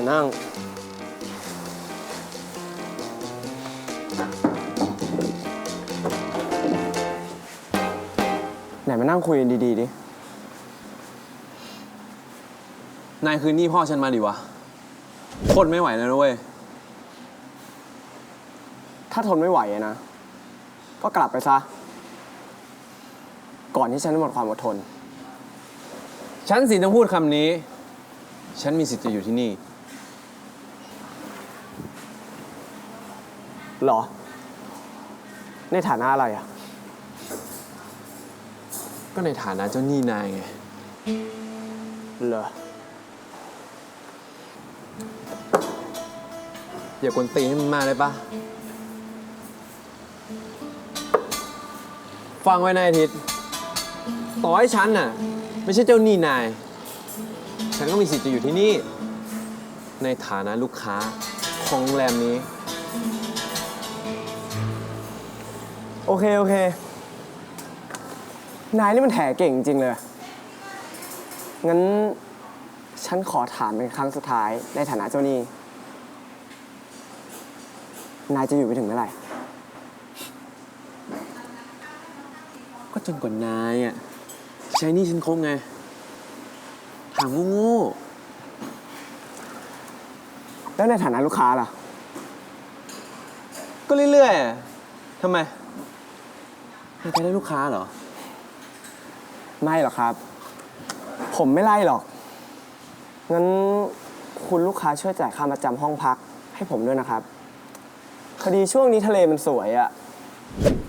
มานั่ง ไหนมานั่งคุยกันดีๆดิ นายคืนหนี้พ่อฉันมาดิวะทนไม่ไหวแล้วนะเว้ย ถ้าทนไม่ไหวอะนะ ก็กลับไปซะ ก่อนที่ฉันจะหมดความอดทน ฉันสิต้องพูดคำนี้ ฉันมีสิทธิ์จะอยู่ที่นี่ หรอ ในฐานะอะไรอะ ก็ในฐานะเจ้าหนี้นายไง เหรอ อย่ากวนตีนให้มันมากเลยปะฟังไว้นายอาทิตย์ต่อให้ฉันน่ะ ไม่ใช่เจ้าหนี้นาย ฉันก็มีสิทธิ์จะอยู่ที่นี่ ในฐานะลูกค้าของโรงแรมนี้ โอเค โอเค นายนี่มันแถเก่งจริงเลย งั้น ฉันขอถามเป็นครั้งสุดท้ายในฐานะเจ้าหนี้ นายจะอยู่ไปถึงเมื่อไหร่ ก็จนกว่านายอะใช้หนี่ฉันครบไง ถามโง่แล้วในฐานะลูกค้าล่ะ ๆก็เรื่อยๆอะทำไม นายจะได้ลูกค้าเหรอ ไม่หรอกครับ ผมไม่ไล่หรอก งั้นคุณลูกค้าช่วยจ่ายค่ามาจำห้องพัก ให้ผมด้วยนะครับพอดีช่วงนี้ทะเลมันสวยอะ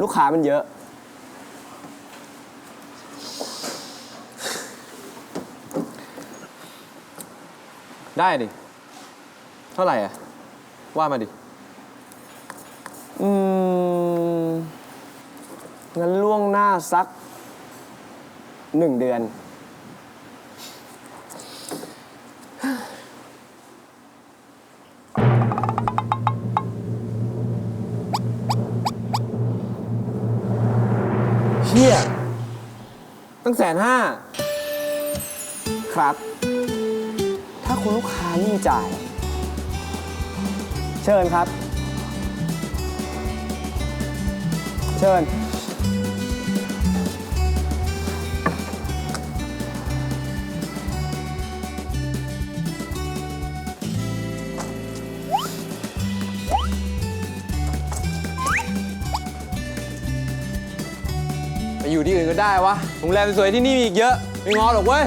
ลูกค้ามันเยอะ ได้ดิ เท่าไหร่อะ ว่ามาดิ อืม งั้นล่วงหน้าสักหนึ่งเดือน เชี่ย ตั้งแสนห้า ครับ ถ้าคุณลูกค้ายิ่งจ่าย เชิญครับ เชิญ อยู่ที่อื่นก็ได้วะโรงแรมสวยๆที่นี่มีอีกเยอะไม่งอหรอกเว้ย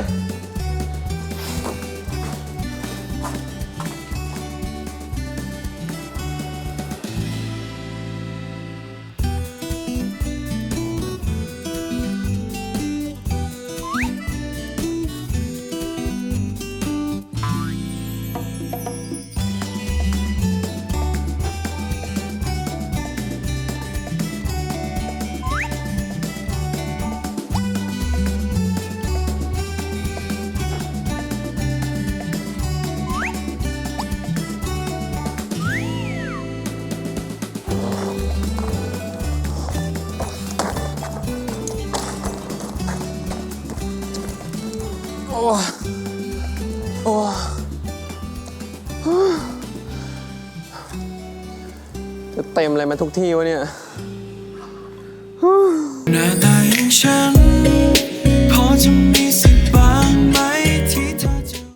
อ้โอ้จะเต็มอะไรมาทุกที่วะเนี่ยหน้าตาอย่างฉันพอจะมีสิ